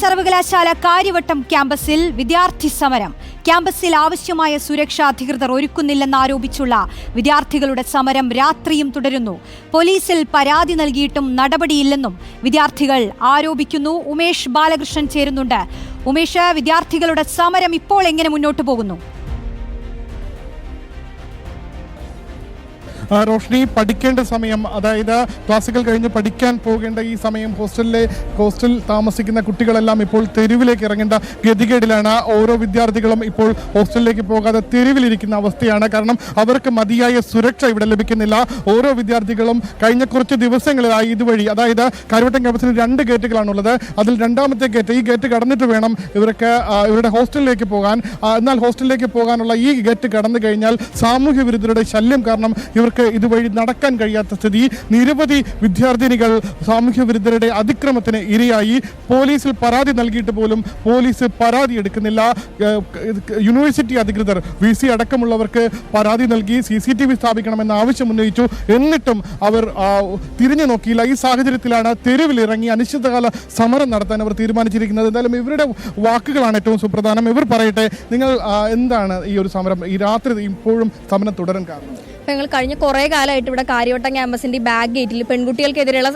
സർവകലാശാല കാര്യവട്ടം ക്യാമ്പസിൽ വിദ്യാർത്ഥി സമരം. ക്യാമ്പസിൽ ആവശ്യമായ സുരക്ഷ അധികൃതർ ഒരുക്കുന്നില്ലെന്നാരോപിച്ചുള്ള വിദ്യാർത്ഥികളുടെ സമരം രാത്രിയും തുടരുന്നു. പോലീസിൽ പരാതി നൽകിയിട്ടും നടപടിയില്ലെന്നും വിദ്യാർത്ഥികൾ ആരോപിക്കുന്നു. ഉമേഷ് ബാലകൃഷ്ണൻ ചേരുന്നുണ്ട്. ഉമേഷ് വിദ്യാർത്ഥികളുടെ സമരം ഇപ്പോൾ എങ്ങനെ മുന്നോട്ട് പോകുന്നു? റോഷ്നി പഠിക്കേണ്ട സമയം അതായത് ക്ലാസ്സുകൾ കഴിഞ്ഞ് പഠിക്കാൻ പോകേണ്ട ഈ സമയം ഹോസ്റ്റലിലെ ഹോസ്റ്റൽ താമസിക്കുന്ന കുട്ടികളെല്ലാം ഇപ്പോൾ തെരുവിലേക്ക് ഇറങ്ങേണ്ട ഗതികേടിലാണ്. ഓരോ വിദ്യാർത്ഥികളും ഇപ്പോൾ ഹോസ്റ്റലിലേക്ക് പോകാതെ തെരുവിലിരിക്കുന്ന അവസ്ഥയാണ്. കാരണം അവർക്ക് മതിയായ സുരക്ഷ ഇവിടെ ലഭിക്കുന്നില്ല. ഓരോ വിദ്യാർത്ഥികളും കഴിഞ്ഞ കുറച്ച് ദിവസങ്ങളിലായി ഇതുവഴി അതായത് കരുവട്ടം ക്യാമ്പസിന് രണ്ട് ഗേറ്റുകളാണുള്ളത്. അതിൽ രണ്ടാമത്തെ ഗേറ്റ് ഈ ഗേറ്റ് കടന്നിട്ട് വേണം ഇവർക്ക് ഇവരുടെ ഹോസ്റ്റലിലേക്ക് പോകാൻ. എന്നാൽ ഹോസ്റ്റലിലേക്ക് പോകാനുള്ള ഈ ഗേറ്റ് കടന്നു കഴിഞ്ഞാൽ സാമൂഹ്യ വിരുദ്ധരുടെ ശല്യം കാരണം ഇവർക്ക് ഇതുവഴി നടക്കാൻ കഴിയാത്ത സ്ഥിതി. നിരവധി വിദ്യാർത്ഥിനികൾ സാമൂഹ്യ വിരുദ്ധരുടെ അതിക്രമത്തിന് ഇരയായി. പോലീസിൽ പരാതി നൽകിയിട്ട് പോലും പോലീസ് പരാതി എടുക്കുന്നില്ല. യൂണിവേഴ്സിറ്റി അധികൃതർ വി സി അടക്കമുള്ളവർക്ക് പരാതി നൽകി സി സി ടി വി സ്ഥാപിക്കണമെന്ന ആവശ്യം ഉന്നയിച്ചു. എന്നിട്ടും അവർ തിരിഞ്ഞു നോക്കിയില്ല. ഈ സാഹചര്യത്തിലാണ് തെരുവിലിറങ്ങി അനിശ്ചിതകാല സമരം നടത്താൻ അവർ തീരുമാനിച്ചിരിക്കുന്നത്. എന്തായാലും ഇവരുടെ വാക്കുകളാണ് ഏറ്റവും സുപ്രധാനം. ഇവർ പറയട്ടെ നിങ്ങൾ എന്താണ് ഈ ഒരു സമരം? ഈ രാത്രി ഇപ്പോഴും സമരം തുടരാൻ കാരണം? ഞങ്ങൾ കഴിഞ്ഞ കുറേ കാലമായിട്ട് ഇവിടെ കാര്യവട്ടം ക്യാമ്പസിന്റെ ബാക്ക് ഗേറ്റിൽ പെൺകുട്ടികൾക്കെതിരെയുള്ള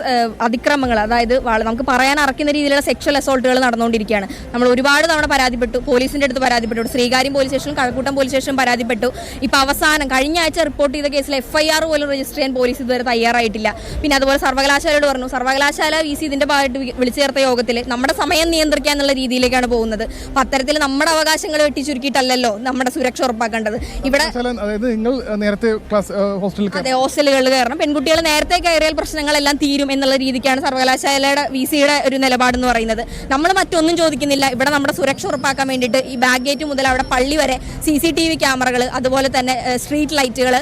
അതിക്രമങ്ങൾ അതായത് നമുക്ക് പറയാൻ അറക്കുന്ന രീതിയിലുള്ള സെക്ഷൽ അസോൾട്ടുകൾ നടന്നുകൊണ്ടിരിക്കുകയാണ്. നമ്മൾ ഒരുപാട് തവണ പരാതിപ്പെട്ടു പോലീസിന്റെ അടുത്ത് പരാതിപ്പെട്ടു ശ്രീകാര്യം പോലീസ് സ്റ്റേഷനും കഴക്കൂട്ടം പോലീസ് സ്റ്റേഷനും പരാതിപ്പെട്ടു. ഇപ്പോൾ അവസാനം കഴിഞ്ഞ ആഴ്ച റിപ്പോർട്ട് ചെയ്ത കേസിൽ എഫ് ഐ ആർ പോലും രജിസ്റ്റർ ചെയ്യാൻ പോലീസ് ഇതുവരെ തയ്യാറായിട്ടില്ല. പിന്നെ അതുപോലെ സർവകലാശാലയോട് പറഞ്ഞു സർവകലാശാല വി സി ഇതിന്റെ ഭാഗമായിട്ട് വിളിച്ചു ചേർത്ത യോഗത്തിൽ നമ്മുടെ സമയം നിയന്ത്രിക്കുക എന്നുള്ള രീതിയിലേക്കാണ് പോകുന്നത്. അപ്പം അത്തരത്തിൽ നമ്മുടെ അവകാശങ്ങൾ വെട്ടിച്ചുരുക്കിയിട്ടല്ലല്ലോ നമ്മുടെ സുരക്ഷ ഉറപ്പാക്കേണ്ടത്. ഇവിടെ അതായത് നിങ്ങൾ നേരത്തെ ക്ലാസ് ഹോസ്റ്റലിൽ അതെ ഹോസ്റ്റലുകളിൽ കയറണം. പെൺകുട്ടികൾ നേരത്തെ കയറിയാൽ പ്രശ്നങ്ങളെല്ലാം തീരും എന്നുള്ള രീതിക്കാണ് സർവകലാശാലയുടെ വി സിയുടെ ഒരു നിലപാടെന്ന് പറയുന്നത്. നമ്മൾ മറ്റൊന്നും ചോദിക്കുന്നില്ല. ഇവിടെ നമ്മുടെ സുരക്ഷ ഉറപ്പാക്കാൻ വേണ്ടിയിട്ട് ഈ ബാഗ് ഗേറ്റ് മുതൽ അവിടെ പള്ളി വരെ സി സി ടി വി ക്യാമറകൾ അതുപോലെ തന്നെ സ്ട്രീറ്റ് ലൈറ്റുകൾ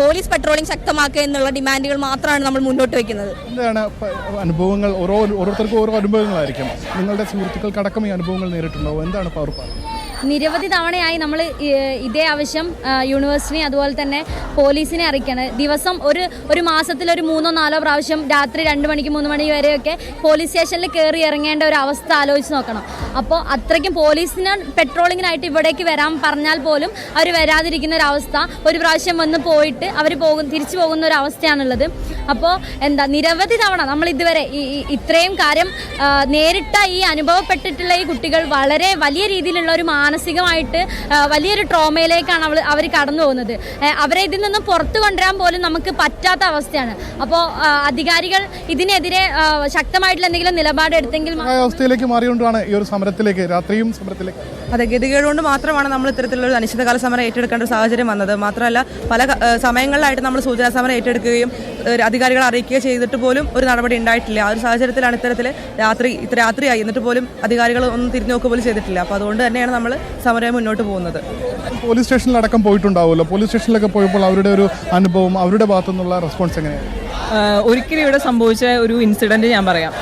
പോലീസ് പെട്രോളിംഗ് ശക്തമാക്കുക എന്നുള്ള ഡിമാൻഡുകൾ മാത്രമാണ് നമ്മൾ മുന്നോട്ട് വയ്ക്കുന്നത് എന്താണ് അനുഭവങ്ങൾ? ഓരോ ഓരോരുത്തർക്കും ഓരോ അനുഭവങ്ങളായിരിക്കും. നിങ്ങളുടെ സുഹൃത്തുക്കൾക്കടക്കം ഈ അനുഭവങ്ങൾ നേരിട്ടുണ്ടാവും. എന്താണ് പവർ അവർ പറയുന്നത് നിരവധി തവണയായി നമ്മൾ ഇതേ ആവശ്യം ആ, യൂണിവേഴ്സിറ്റി അതുപോലെ തന്നെ പോലീസിനെ അറിയിക്കണം. ദിവസം ഒരു ഒരു മാസത്തിൽ ഒരു മൂന്നോ നാലോ പ്രാവശ്യം രാത്രി രണ്ട് മണിക്ക് മൂന്ന് മണി വരെയൊക്കെ പോലീസ് സ്റ്റേഷനിൽ കയറി ഇറങ്ങേണ്ട ഒരു അവസ്ഥ ആലോചിച്ച് നോക്കണം. അപ്പോൾ അത്രയ്ക്കും പോലീസിന് പെട്രോളിങ്ങിനായിട്ട് ഇവിടേക്ക് വരാൻ പറഞ്ഞാൽ പോലും അവർ വരാതിരിക്കുന്ന ഒരു അവസ്ഥ. ഒരു പ്രാവശ്യം വന്ന് പോയിട്ട് അവർ പോകും തിരിച്ചു പോകുന്ന ഒരു അവസ്ഥയാണുള്ളത്. അപ്പോൾ എന്താ നിരവധി തവണ നമ്മൾ ഇതുവരെ ഈ ഇത്രയും കാര്യം നേരിട്ട ഈ അനുഭവപ്പെട്ടിട്ടുള്ള ഈ കുട്ടികൾ വളരെ വലിയ രീതിയിലുള്ള ഒരു മാനസികമായിട്ട് വലിയൊരു ട്രോമയിലേക്കാണ് അവൾ അവർ കടന്നു പോകുന്നത്. അവരെ ഇതിൽ നിന്നും പുറത്തു കൊണ്ടുവരാൻ പോലും നമുക്ക് പറ്റാത്ത അവസ്ഥയാണ്. അപ്പോൾ അധികാരികൾ ഇതിനെതിരെ ശക്തമായിട്ടുള്ള എന്തെങ്കിലും നിലപാടെടുത്തെങ്കിൽ അവസ്ഥയിലേക്ക് മാറിയോണ്ടാണ് ഈ ഒരു സമരത്തിലേക്ക് രാത്രിയും സമരത്തിലേക്ക്. അതെ ഗതികേട് കൊണ്ട് മാത്രമാണ് നമ്മൾ ഇത്തരത്തിലുള്ള ഒരു അനിശ്ചിതകാല സമരം ഏറ്റെടുക്കേണ്ട ഒരു സാഹചര്യം വന്നത്. മാത്രമല്ല പല സമയങ്ങളിലായിട്ട് നമ്മൾ സൂചനാ സമരം ഏറ്റെടുക്കുകയും അധികാരികളെ അറിയിക്കുകയും ചെയ്തിട്ട് പോലും ഒരു നടപടി ഉണ്ടായിട്ടില്ല. ആ ഒരു സാഹചര്യത്തിലാണ് ഇത്തരത്തിൽ രാത്രി ഇത്ര രാത്രിയായി. എന്നിട്ട് പോലും അധികാരികൾ ഒന്നും തിരിഞ്ഞു നോക്കുക പോലും ചെയ്തിട്ടില്ല. അപ്പോൾ അതുകൊണ്ട് തന്നെയാണ് നമ്മൾ സമരം മുന്നോട്ട് പോകുന്നത്. പോലീസ് സ്റ്റേഷനിലടക്കം പോയിട്ടുണ്ടാവുമല്ലോ. പോലീസ് സ്റ്റേഷനിലൊക്കെ പോയപ്പോൾ അവരുടെ ഒരു അനുഭവം അവരുടെ ഭാഗത്തു നിന്നുള്ള റെസ്പോൺസ് എങ്ങനെയാണ് ഒരിക്കലും ഇവിടെ സംഭവിച്ച ഒരു ഇൻസിഡന്റ് ഞാൻ പറയാം.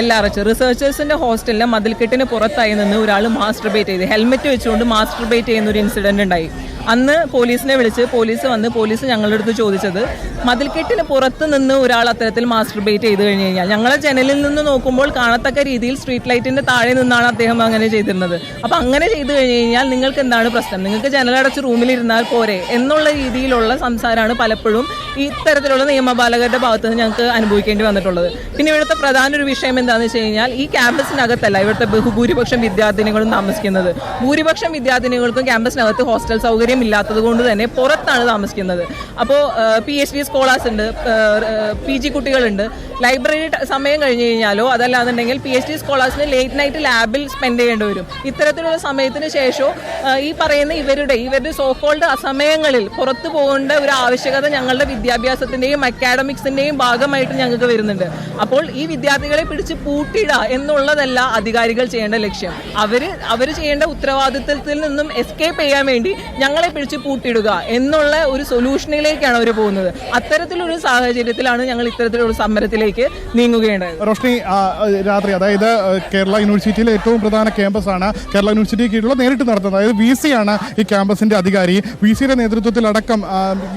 എൽ ആർ എച്ച് റിസർച്ചേഴ്സിന്റെ ഹോസ്റ്റലിലെ മതിൽക്കെട്ടിന് പുറത്തായി നിന്ന് ഒരാൾ മാസ്റ്റർബേറ്റ് ചെയ്ത് ഹെൽമെറ്റ് വെച്ചുകൊണ്ട് മാസ്റ്റർബേറ്റ് ചെയ്യുന്ന ഒരു ഇൻസിഡന്റ് ഉണ്ടായി. അന്ന് പോലീസിനെ വിളിച്ച് പോലീസ് വന്ന് പോലീസ് ഞങ്ങളുടെ അടുത്ത് ചോദിച്ചത് മതിൽക്കെട്ടിന് പുറത്ത് നിന്ന് ഒരാൾ അത്തരത്തിൽ മാസ്റ്റർബേറ്റ് ചെയ്ത് കഴിഞ്ഞ് കഴിഞ്ഞാൽ ഞങ്ങളെ ജനലിൽ നിന്ന് നോക്കുമ്പോൾ കാണത്തക്ക രീതിയിൽ സ്ട്രീറ്റ് ലൈറ്റിന്റെ താഴെ നിന്നാണ് അദ്ദേഹം അങ്ങനെ ചെയ്തിരുന്നത്. അപ്പൊ അങ്ങനെ ചെയ്തു കഴിഞ്ഞ് കഴിഞ്ഞാൽ നിങ്ങൾക്ക് എന്താണ് പ്രശ്നം? നിങ്ങൾക്ക് ജനലടച്ച് റൂമിലിരുന്നാൽ പോരെ എന്നുള്ള രീതിയിലുള്ള സംസാരമാണ് പലപ്പോഴും ഇത്തരത്തിലുള്ള നിയമപാലകരുടെ ഭാഗത്ത് നിന്ന് ഞങ്ങൾക്ക് അനുഭവിക്കേണ്ടി വന്നിട്ടുള്ളത്. പിന്നെ ഇവിടുത്തെ പ്രധാന ഒരു വിഷയം എന്താണെന്ന് വെച്ച് കഴിഞ്ഞാൽ ഈ ക്യാമ്പസിനകത്തല്ല ഇവിടുത്തെ ബഹുഭൂരിപക്ഷം വിദ്യാർത്ഥിനികളും താമസിക്കുന്നത്. ഭൂരിപക്ഷം വിദ്യാർത്ഥിനികൾക്കും ക്യാമ്പസിനകത്ത് ഹോസ്റ്റൽ സൗകര്യം ഇല്ലാത്തത് കൊണ്ട് തന്നെ പുറത്താണ് താമസിക്കുന്നത്. അപ്പോൾ പി എച്ച് ഡി സ്കോളേഴ്സ് ഉണ്ട് പി ജി കുട്ടികളുണ്ട്. ലൈബ്രറി സമയം കഴിഞ്ഞ് കഴിഞ്ഞാലോ അതല്ലാന്നുണ്ടെങ്കിൽ പി എച്ച് ഡി സ്കോളേഴ്സിന് ലേറ്റ് നൈറ്റ് ലാബിൽ സ്പെൻഡ് ചെയ്യേണ്ടി വരും. ഇത്തരത്തിലുള്ള സമയത്തിന് ശേഷം ഈ പറയുന്ന ഇവരുടെ ഇവരുടെ സോക്കോൾഡ് അസമയങ്ങളിൽ പുറത്തു പോകേണ്ട ഒരു ആവശ്യകത ഞങ്ങളുടെ വിദ്യാഭ്യാസത്തിന്റെയും അക്കാഡമിക്സിന്റെയും ഭാഗമായിട്ട് ഞങ്ങൾക്ക് വരുന്നുണ്ട്. അപ്പോൾ ഈ വിദ്യാർത്ഥികളെ പിടിച്ച് പൂട്ടിയിടുക എന്നുള്ളതല്ല അധികാരികൾ ചെയ്യേണ്ട ലക്ഷ്യം. അവർ അവർ ചെയ്യേണ്ട ഉത്തരവാദിത്തത്തിൽ നിന്നും എസ്കേപ്പ് ചെയ്യാൻ വേണ്ടി ഞങ്ങൾ കുട്ടികളെ പിടിച്ച് പൂട്ടിയിടുക എന്നുള്ള ഒരു സൊല്യൂഷനിലേക്കാണ് അവർ പോകുന്നത്. അത്തരത്തിലൊരു സാഹചര്യത്തിലാണ് ഞങ്ങൾ ഇത്തരത്തിലൊരു സമരത്തിലേക്ക് നീങ്ങുകയുണ്ടായത്. റോഷ്നി രാത്രി അതായത് കേരള യൂണിവേഴ്സിറ്റിയിലെ ഏറ്റവും പ്രധാന ക്യാമ്പസ് ആണ് കേരള യൂണിവേഴ്സിറ്റി കീഴിലുള്ള നേരിട്ട് നടത്തുന്നത്. അതായത് വി സി ആണ് ഈ ക്യാമ്പസിന്റെ അധികാരി. വി സിയുടെ നേതൃത്വത്തിൽ അടക്കം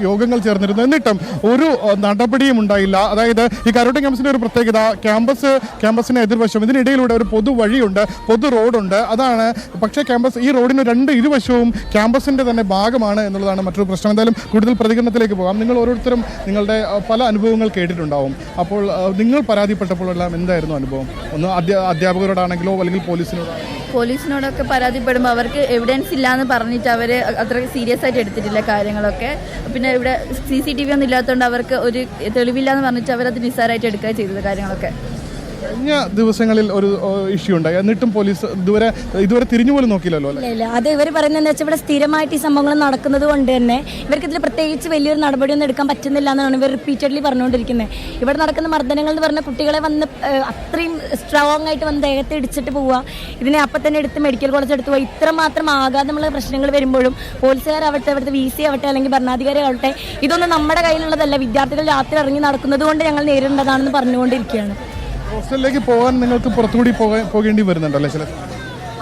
യോഗങ്ങൾ ചേർന്നിരുന്നു. എന്നിട്ടും ഒരു നടപടിയും ഉണ്ടായില്ല. അതായത് ഈ കരോട്ട ക്യാമ്പസിന്റെ ഒരു പ്രത്യേകത ക്യാമ്പസ് ക്യാമ്പസിന് എതിർവശം ഇതിനിടയിലൂടെ ഒരു പൊതു വഴിയുണ്ട് പൊതു റോഡുണ്ട്. അതാണ് പക്ഷേ ക്യാമ്പസ് ഈ റോഡിന് രണ്ട് ഇരുവശവും ക്യാമ്പസിന്റെ തന്നെ ഭാഗമാണ് എന്നുള്ളതാണ് മറ്റൊരു പ്രശ്നം. എന്തായാലും കൂടുതൽ പ്രതികരണത്തിലേക്ക് പോകാം. നിങ്ങൾ ഓരോരുത്തരും നിങ്ങളുടെ പല അനുഭവങ്ങൾ കേട്ടിട്ടുണ്ടാവും. അപ്പോൾ നിങ്ങൾ പരാതിപ്പെട്ടപ്പോഴെല്ലാം എന്തായിരുന്നു അനുഭവം? ഒന്ന് അധ്യാ അധ്യാപകരോടാണെങ്കിലോ അല്ലെങ്കിൽ പോലീസിനോട്? പോലീസിനോടൊക്കെ പരാതിപ്പെടുമ്പോൾ അവർക്ക് എവിഡൻസ് ഇല്ലാന്ന് പറഞ്ഞിട്ട് അവർ അത്ര സീരിയസ് ആയിട്ട് എടുത്തിട്ടില്ല കാര്യങ്ങളൊക്കെ. പിന്നെ ഇവിടെ സി സി ടി വി ഒന്നും ഇല്ലാത്തതുകൊണ്ട് അവർക്ക് ഒരു തെളിവില്ലാന്ന് പറഞ്ഞിട്ട് അവരത് നിസ്സാരമായിട്ട് എടുക്കുക ചെയ്തത് കാര്യങ്ങളൊക്കെ. കഴിഞ്ഞ ദിവസങ്ങളിൽ ഒരു ഇഷ്യൂ ഉണ്ടായി. എന്നിട്ടും പോലീസ് ഇതുവരെ ഇതുവരെ തിരിഞ്ഞു പോലും നോക്കിയില്ലല്ലോ ഇല്ല അത് ഇവർ പറയുന്നത് വെച്ചാൽ ഇവിടെ സ്ഥിരമായിട്ട് ഈ സംഭവങ്ങൾ നടക്കുന്നത് കൊണ്ട് തന്നെ ഇവർക്ക് ഇതിൽ പ്രത്യേകിച്ച് വലിയൊരു നടപടിയൊന്നും എടുക്കാൻ പറ്റുന്നില്ല എന്നാണ് ഇവർ റിപ്പീറ്റഡ്ലി പറഞ്ഞുകൊണ്ടിരിക്കുന്നത്. ഇവിടെ നടക്കുന്ന മർദ്ദനങ്ങൾ എന്ന് പറഞ്ഞ കുട്ടികളെ വന്ന് അത്രയും സ്ട്രോങ് ആയിട്ട് വന്ന് ദേഹത്തെ ഇടിച്ചിട്ട് പോവുക. ഇതിനെ അപ്പം തന്നെ എടുത്ത് മെഡിക്കൽ കോളേജ് എടുത്ത് പോകുക ഇത്ര മാത്രം ആഘാതമുള്ള പ്രശ്നങ്ങൾ വരുമ്പോഴും പോലീസുകാരാവട്ടെ ഇവിടുത്തെ വി സി ആവട്ടെ അല്ലെങ്കിൽ ഭരണാധികാരി ആവട്ടെ ഇതൊന്നും നമ്മുടെ കയ്യിലുള്ളതല്ല. വിദ്യാർത്ഥികൾ രാത്രി ഇറങ്ങി നടക്കുന്നത് കൊണ്ട് ഞങ്ങൾ നേരിടേണ്ടതാണെന്ന് പറഞ്ഞുകൊണ്ടിരിക്കുകയാണ്. ഹോസ്റ്റലിലേക്ക് പോകാൻ നിങ്ങൾക്ക് പുറത്തുകൂടി പോകേണ്ടി വരുന്നുണ്ടല്ലേ ചില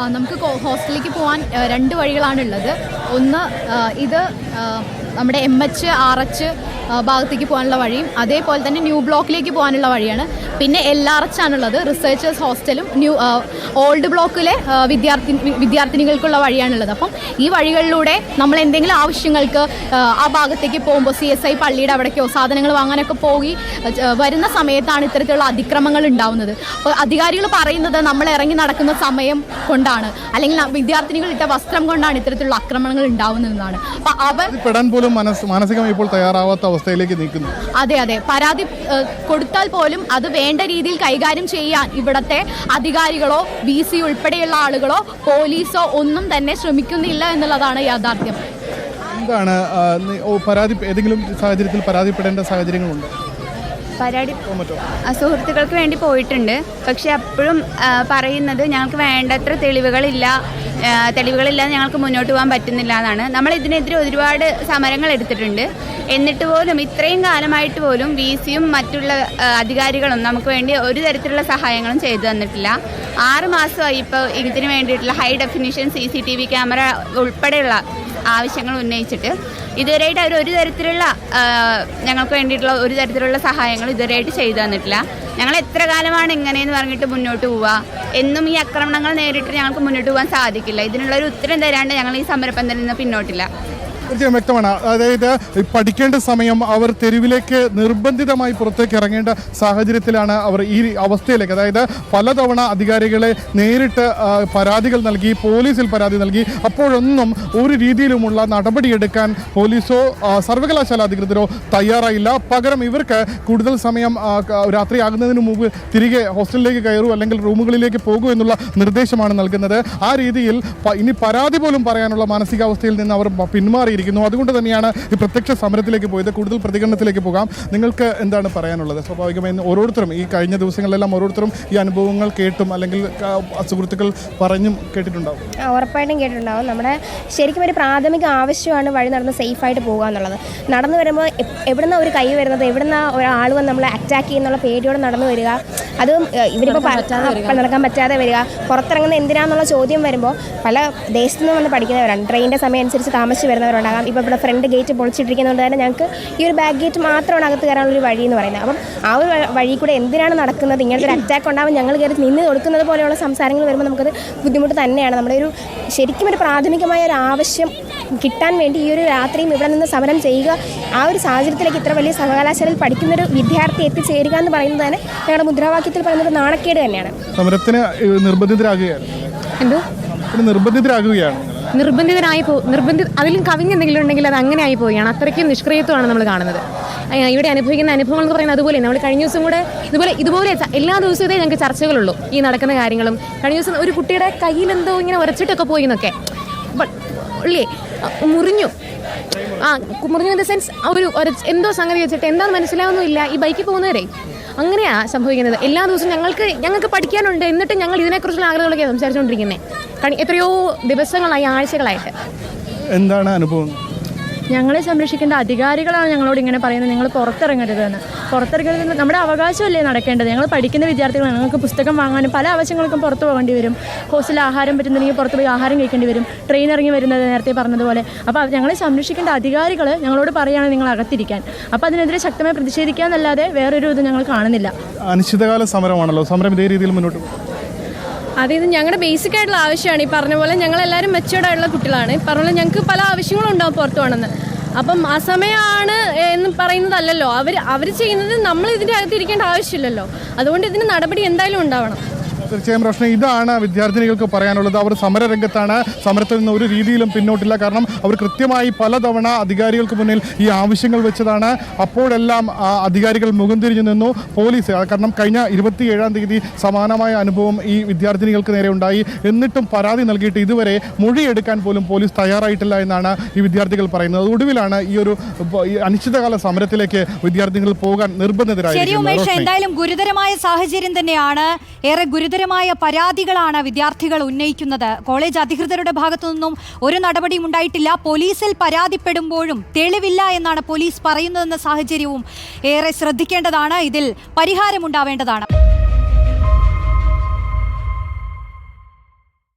നമുക്ക് ഹോസ്റ്റലിലേക്ക് പോകാൻ രണ്ട് വഴികളാണുള്ളത്. ഒന്ന് ഇത് നമ്മുടെ എം എച്ച് ആർ എച്ച് ഭാഗത്തേക്ക് പോകാനുള്ള വഴിയും അതേപോലെ തന്നെ ന്യൂ ബ്ലോക്കിലേക്ക് പോകാനുള്ള വഴിയാണ്. പിന്നെ എൽ ആർ എച്ച് ആണുള്ളത്. റിസർച്ചേഴ്സ് ഹോസ്റ്റലും ന്യൂ ഓൾഡ് ബ്ലോക്കിലെ വിദ്യാർത്ഥി വിദ്യാർത്ഥിനികൾക്കുള്ള വഴിയാണുള്ളത്. അപ്പം ഈ വഴികളിലൂടെ നമ്മൾ എന്തെങ്കിലും ആവശ്യങ്ങൾക്ക് ആ, ഭാഗത്തേക്ക് പോകുമ്പോൾ സി എസ് ഐ പള്ളിയുടെ അവിടേക്കോ സാധനങ്ങൾ വാങ്ങാനൊക്കെ പോയി വരുന്ന സമയത്താണ് ഇത്തരത്തിലുള്ള അതിക്രമങ്ങൾ ഉണ്ടാവുന്നത്. അപ്പോൾ അധികാരികൾ പറയുന്നത് നമ്മൾ ഇറങ്ങി നടക്കുന്ന സമയം കൊണ്ടാണ്. അല്ലെങ്കിൽ വിദ്യാർത്ഥിനികൾ ഇട്ട വസ്ത്രം കൊണ്ടാണ് ഇത്തരത്തിലുള്ള ആക്രമണങ്ങൾ ഉണ്ടാവുന്നതെന്നാണ്. അപ്പോൾ അവർ ഇത് മനസ് മാനസികമായി ഇപ്പോൾ തയ്യാറാവാത്ത അവസ്ഥയിലേക്ക് നീക്കുന്നു. അതെ അതെ. പരാതി കൊടുത്താൽ പോലും അത് വേണ്ട രീതിയിൽ കൈകാര്യം ചെയ്യാൻ ഇവിടത്തെ അധികാരികളോ ബി സി ഉൾപ്പെടെയുള്ള ആളുകളോ പോലീസോ ഒന്നും തന്നെ ശ്രമിക്കുന്നില്ല എന്നുള്ളതാണ് യാഥാർത്ഥ്യം. എന്താണ് പരാതി ഏതെങ്കിലും സാഹചര്യത്തിൽ പരാതിപ്പെടേണ്ട സാഹചര്യങ്ങളുണ്ട്? പരാതി സുഹൃത്തുക്കൾക്ക് വേണ്ടി പോയിട്ടുണ്ട്. പക്ഷെ അപ്പോഴും പറയുന്നത് ഞങ്ങൾക്ക് വേണ്ടത്ര തെളിവുകളില്ല. തെളിവുകളില്ലാതെ ഞങ്ങൾക്ക് മുന്നോട്ട് പോകാൻ പറ്റുന്നില്ല എന്നാണ്. നമ്മൾ ഇതിനെതിരെ ഒരുപാട് സമരങ്ങൾ എടുത്തിട്ടുണ്ട്. എന്നിട്ട് പോലും ഇത്രയും കാലമായിട്ട് പോലും വി സിയും മറ്റുള്ള അധികാരികളും നമുക്ക് വേണ്ടി ഒരു തരത്തിലുള്ള സഹായങ്ങളും ചെയ്തു തന്നിട്ടില്ല. ആറ് മാസമായി ഇപ്പോൾ ഇതിന് വേണ്ടിയിട്ടുള്ള high definition C C T V camera ഉൾപ്പെടെയുള്ള ആവശ്യങ്ങൾ ഉന്നയിച്ചിട്ട് ഇതുവരെയായിട്ട് അവർ ഒരു തരത്തിലുള്ള ഞങ്ങൾക്ക് വേണ്ടിയിട്ടുള്ള ഒരു തരത്തിലുള്ള സഹായങ്ങൾ ഇതുവരെയായിട്ട് ചെയ്തു തന്നിട്ടില്ല. ഞങ്ങൾ എത്ര കാലമാണ് ഇങ്ങനെയെന്ന് പറഞ്ഞിട്ട് മുന്നോട്ട് പോവുക. എന്നും ഈ ആക്രമണങ്ങൾ നേരിട്ട് ഞങ്ങൾക്ക് മുന്നോട്ട് പോകാൻ സാധിക്കില്ല. ഇതിനുള്ള ഒരു ഉത്തരം തരാണ്ട് ഞങ്ങൾ ഈ സമരപ്പന്തലിൽ നിന്ന് പിന്നോട്ടില്ല. തീർച്ചയായും വ്യക്തമാണ്. അതായത് പഠിക്കേണ്ട സമയം അവർ തെരുവിലേക്ക് നിർബന്ധിതമായി പുറത്തേക്ക് ഇറങ്ങേണ്ട സാഹചര്യത്തിലാണ് അവർ ഈ അവസ്ഥയിലേക്ക് അതായത് പലതവണ അധികാരികളെ നേരിട്ട് പരാതികൾ നൽകി പോലീസിൽ പരാതി നൽകി അപ്പോഴൊന്നും ഒരു രീതിയിലുമുള്ള നടപടിയെടുക്കാൻ പോലീസോ സർവകലാശാല അധികൃതരോ തയ്യാറായില്ല. പകരം ഇവർക്ക് കൂടുതൽ സമയം രാത്രിയാകുന്നതിന് മുമ്പ് തിരികെ ഹോസ്റ്റലിലേക്ക് കയറൂ അല്ലെങ്കിൽ റൂമുകളിലേക്ക് പോകൂ എന്നുള്ള നിർദ്ദേശമാണ് നൽകുന്നത്. ആ രീതിയിൽ ഇനി പരാതി പോലും പറയാനുള്ള മാനസികാവസ്ഥയിൽ നിന്ന് അവർ പ- പിന്മാറിയിരിക്കുന്നു അതുകൊണ്ട് തന്നെയാണ് ഈ പ്രത്യക്ഷ സമരത്തിലേക്ക് പോയത്. കൂടുതൽ പ്രതികരണത്തിലേക്ക് പോകാം. നിങ്ങൾക്ക് എന്താണ് പറയാനുള്ളത്? സ്വാഭാവികമായും ഓരോരുത്തരും ഈ കഴിഞ്ഞ ദിവസങ്ങളിലെല്ലാം ഓരോരുത്തരും ഈ അനുഭവങ്ങൾ കേട്ടും അല്ലെങ്കിൽ സുഹൃത്തുക്കൾ പറഞ്ഞും കേട്ടിട്ടുണ്ടാവും. ആ, ഉറപ്പായിട്ടും കേട്ടിട്ടുണ്ടാവും. നമ്മുടെ ശരിക്കും ഒരു പ്രാഥമിക ആവശ്യമാണ് വഴി നടന്ന് സേഫായിട്ട് പോകുക എന്നുള്ളത്. നടന്നു വരുമ്പോൾ എവിടുന്ന ഒരു കൈ വരുന്നത്? എവിടുന്ന ഒരാൾ വന്ന് നമ്മളെ അറ്റാക്ക് ചെയ്യുന്നുള്ള പേടിയോടെ നടന്നു വരിക. അതും ഇവരിപ്പോൾ നടക്കാൻ പറ്റാതെ വരിക. പുറത്തിറങ്ങുന്ന എന്തിനാന്നുള്ള ചോദ്യം വരുമ്പോൾ പല ദേശത്തു നിന്ന് വന്ന് പഠിക്കുന്നവരാണ്. ട്രെയിനിന്റെ സമയം അനുസരിച്ച് താമസിച്ച് വരുന്നവരുണ്ടാകാം ഇപ്പോൾ ഇവിടെ ഫ്രണ്ട് ഗേറ്റ് പൊളിച്ചിട്ടിരിക്കുന്നതുകൊണ്ട് തന്നെ ഞങ്ങൾക്ക് ഈ ഒരു ബാക്ക് ഗേറ്റ് മാത്രമാണ് അകത്ത് കയറാനുള്ള ഒരു വഴി എന്ന് പറയുന്നത്. അപ്പം ആ ഒരു വഴി കൂടെ എന്തിനാണ് നടക്കുന്നത്? ഇങ്ങനത്തെ ഒരു അറ്റാക്ക് ഉണ്ടാവും ഞങ്ങൾ കയറി നിന്ന് കൊടുക്കുന്നത് പോലെയുള്ള സംസാരങ്ങൾ വരുമ്പോൾ നമുക്കത് ബുദ്ധിമുട്ട് തന്നെയാണ്. നമ്മുടെ ഒരു ശരിക്കും ഒരു പ്രാഥമികമായ ഒരു ആവശ്യം കിട്ടാൻ വേണ്ടി ഈ ഒരു രാത്രിയും ഇവിടെ നിന്ന് സമരം ചെയ്യുക ആ ഒരു സാഹചര്യത്തിലേക്ക് ഇത്ര വലിയ സർവകലാശാലയിൽ പഠിക്കുന്നൊരു വിദ്യാർത്ഥി എത്തിച്ചേരുക എന്ന് പറയുന്നത് തന്നെ ഞങ്ങളുടെ മുദ്രാവാക്യത്തിൽ പറയുന്നത് നാണക്കേട് തന്നെയാണ്. സമരത്തിന് നിർബന്ധിതരാകുകയാണ്. എന്തോ? നിർബന്ധിതരാകുകയാണ്. നിർബന്ധിതനായി പോ നിർബന്ധി അതിലും കവിഞ്ഞ് എന്തെങ്കിലും ഉണ്ടെങ്കിൽ അത് അങ്ങനെ ആയി പോവുകയാണ്. അത്രയ്ക്കും നിഷ്ക്രിയത്വമാണ് നമ്മൾ കാണുന്നത്. ഇവിടെ അനുഭവിക്കുന്ന അനുഭവങ്ങൾ എന്ന് പറയുന്നത് അതുപോലെ നമ്മൾ കഴിഞ്ഞ ദിവസം കൂടെ ഇതുപോലെ ഇതുപോലെ എല്ലാ ദിവസവും ഞങ്ങൾക്ക് ചർച്ചകളുള്ളൂ. ഈ നടക്കുന്ന കാര്യങ്ങളും. കഴിഞ്ഞ ദിവസം ഒരു കുട്ടിയുടെ കയ്യിൽ എന്തോ ഇങ്ങനെ ഉരച്ചിട്ടൊക്കെ പോയി എന്നൊക്കെ. ഉള്ളേ മുറിഞ്ഞു. ആ മുറിഞ്ഞു ഇൻ ദ സെൻസ് ഒരു- എന്തോ സംഗതി വെച്ചിട്ട് എന്താണെന്ന് മനസ്സിലാവുന്നില്ല ഈ ബൈക്കിൽ പോകുന്നവരെ അങ്ങനെയാ സംഭവിക്കുന്നത്. എല്ലാ ദിവസവും ഞങ്ങൾക്ക് ഞങ്ങൾക്ക് പഠിക്കാനുണ്ട്. എന്നിട്ട് ഞങ്ങൾ ഇതിനെക്കുറിച്ചുള്ള ആഗ്രഹങ്ങളൊക്കെ സംസാരിച്ചുകൊണ്ടിരിക്കുന്നത് എത്രയോ ദിവസങ്ങളായി ആഴ്ചകളായിട്ട്. എന്താണ് അനുഭവം? ഞങ്ങളെ സംരക്ഷിക്കേണ്ട അധികാരികളാണ് ഞങ്ങളോട് ഇങ്ങനെ പറയുന്നത്. നിങ്ങൾ പുറത്തിറങ്ങരുതെന്ന് പുറത്തിറങ്ങരുത് നമ്മുടെ അവകാശമല്ലേ നടക്കേണ്ടത്. ഞങ്ങൾ പഠിക്കുന്ന വിദ്യാർത്ഥികളാണ്. ഞങ്ങൾക്ക് പുസ്തകം വാങ്ങാനും പല ആവശ്യങ്ങൾക്കും പുറത്ത് പോകേണ്ടി വരും. ഹോസ്റ്റലിൽ ആഹാരം പറ്റുന്നുണ്ടെങ്കിൽ പുറത്ത് പോയി ആഹാരം കഴിക്കേണ്ടി വരും. ട്രെയിൻ ഇറങ്ങി വരുന്നത് നേരത്തെ പറഞ്ഞതുപോലെ. അപ്പോൾ ഞങ്ങളെ സംരക്ഷിക്കേണ്ട അധികാരികൾ ഞങ്ങളോട് പറയുകയാണ് നിങ്ങൾ അകത്തിരിക്കാൻ. അപ്പോൾ അതിനെതിരെ ശക്തമായി പ്രതിഷേധിക്കുക എന്നല്ലാതെ വേറൊരു ഇത് ഞങ്ങൾ കാണുന്നില്ല. അനിശ്ചിതകാല സമരമാണല്ലോ. സമരം ഇതേ രീതിയിൽ മുന്നോട്ട് അതായത് ഞങ്ങളുടെ ബേസിക് ആയിട്ടുള്ള ആവശ്യമാണ് ഈ പറഞ്ഞ പോലെ ഞങ്ങൾ എല്ലാവരും മെച്ചുവേർഡ് ആയിട്ടുള്ള കുട്ടികളാണ്. ഈ പറഞ്ഞ പോലെ ഞങ്ങൾക്ക് പല ആവശ്യങ്ങളും ഉണ്ടാവും പുറത്തു പോകണമെന്ന് അപ്പം ആ സമയമാണ് എന്ന് പറയുന്നതല്ലല്ലോ. അവർ അവർ ചെയ്യുന്നത് നമ്മൾ ഇതിന്റെ അകത്ത് ഇരിക്കേണ്ട ആവശ്യമില്ലല്ലോ. അതുകൊണ്ട് ഇതിന് നടപടി എന്തായാലും ഉണ്ടാവണം. തീർച്ചയായും റോഷനി ഇതാണ് വിദ്യാർത്ഥിനികൾക്ക് പറയാനുള്ളത്. അവർ സമരരംഗത്താണ്. സമരത്തിൽ നിന്ന് ഒരു രീതിയിലും പിന്നോട്ടില്ല. കാരണം അവർ കൃത്യമായി പലതവണ അധികാരികൾക്ക് മുന്നിൽ ഈ ആവശ്യങ്ങൾ വെച്ചതാണ്. അപ്പോഴെല്ലാം അധികാരികൾ മുഖം തിരിഞ്ഞു നിന്നു. പോലീസ് കാരണം കഴിഞ്ഞ ഇരുപത്തിയേഴാം തീയതി സമാനമായ അനുഭവം ഈ വിദ്യാർത്ഥിനികൾക്ക് നേരെ ഉണ്ടായി. എന്നിട്ടും പരാതി നൽകിയിട്ട് ഇതുവരെ മൊഴിയെടുക്കാൻ പോലും പോലീസ് തയ്യാറായിട്ടില്ല എന്നാണ് ഈ വിദ്യാർത്ഥികൾ പറയുന്നത്. ഒടുവിലാണ് ഈ ഒരു അനിശ്ചിതകാല സമരത്തിലേക്ക് വിദ്യാർത്ഥികൾ പോകാൻ നിർബന്ധിതരായി എന്തായാലും ഗുരുതരമായ സാഹചര്യം തന്നെയാണ്. ഏറെ ഗുരുതരമായ പരാതികളാണ് വിദ്യാർത്ഥികൾ ഉന്നയിക്കുന്നത്. കോളേജ് അധികൃതരുടെ ഭാഗത്തുനിന്നും ഒരു നടപടിയും ഉണ്ടായിട്ടില്ല. പോലീസിൽ പരാതിപ്പെടുമ്പോഴും തെളിവില്ല എന്നാണ് പോലീസ് പറയുന്നതെന്ന സാഹചര്യവും ഏറെ ശ്രദ്ധിക്കേണ്ടതാണ്. ഇതിൽ പരിഹാരമുണ്ടാവേണ്ടതാണ്.